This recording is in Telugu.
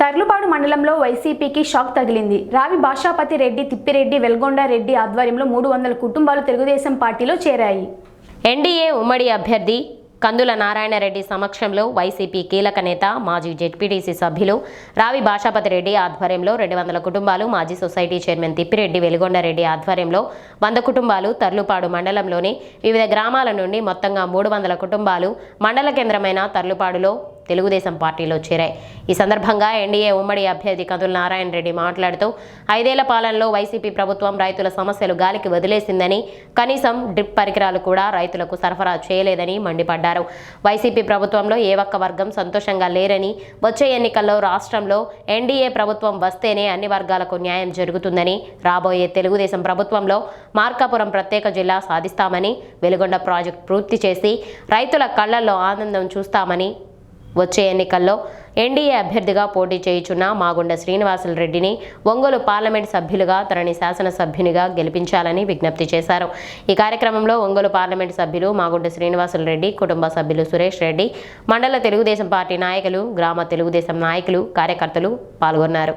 తర్లుపాడు మండలంలో వైసీపీకి షాక్ తగిలింది. రావి భాషాపతి రెడ్డి తిప్పిరెడ్డి వెల్గొండ రెడ్డి ఆధ్వర్యంలో మూడు వందల కుటుంబాలు తెలుగుదేశం పార్టీలో చేరాయి. ఎన్డీఏ ఉమ్మడి అభ్యర్థి కందుల నారాయణరెడ్డి సమక్షంలో వైసీపీ కీలక నేత మాజీ జెడ్పీటీసీ సభ్యులు రావి భాషాపతి రెడ్డి ఆధ్వర్యంలో రెండు వందల కుటుంబాలు మాజీ సొసైటీ చైర్మన్ తిప్పిరెడ్డి వెలుగొండరెడ్డి ఆధ్వర్యంలో వంద కుటుంబాలు తర్లుపాడు మండలంలోని వివిధ గ్రామాల నుండి మొత్తంగా మూడు వందల కుటుంబాలు మండల కేంద్రమైన తర్లుపాడులో తెలుగుదేశం పార్టీలో చేరాయి. ఈ సందర్భంగా ఎన్డీఏ ఉమ్మడి అభ్యర్థి కందుల నారాయణ రెడ్డి మాట్లాడుతూ ఐదేళ్ళ పాలనలో వైసీపీ ప్రభుత్వం రైతుల సమస్యలు గాలికి వదిలేసిందని కనీసం డ్రిప్ పరికరాలు కూడా రైతులకు సరఫరా చేయలేదని మండిపడ్డారు. వైసీపీ ప్రభుత్వంలో ఏ ఒక్క వర్గం సంతోషంగా లేరని వచ్చే ఎన్నికల్లో రాష్ట్రంలో ఎన్డీఏ ప్రభుత్వం వస్తేనే అన్ని వర్గాలకు న్యాయం జరుగుతుందని రాబోయే తెలుగుదేశం ప్రభుత్వంలో మార్కాపురం ప్రత్యేక జిల్లా సాధిస్తామని వెలుగొండ ప్రాజెక్టు పూర్తి చేసి రైతుల కళ్ళల్లో ఆనందం చూస్తామని వచ్చే ఎన్నికల్లో ఎన్డీఏ అభ్యర్థిగా పోటీ చేయుచున్న మాగుండ శ్రీనివాసులు రెడ్డిని ఒంగోలు పార్లమెంట్ సభ్యులుగా తనని శాసనసభ్యునిగా గెలిపించాలని విజ్ఞప్తి చేశారు. ఈ కార్యక్రమంలో ఒంగోలు పార్లమెంట్ సభ్యులు మాగుండ శ్రీనివాసులు రెడ్డి కుటుంబ సభ్యులు సురేష్ రెడ్డి మండల తెలుగుదేశం పార్టీ నాయకులు గ్రామ తెలుగుదేశం నాయకులు కార్యకర్తలు పాల్గొన్నారు.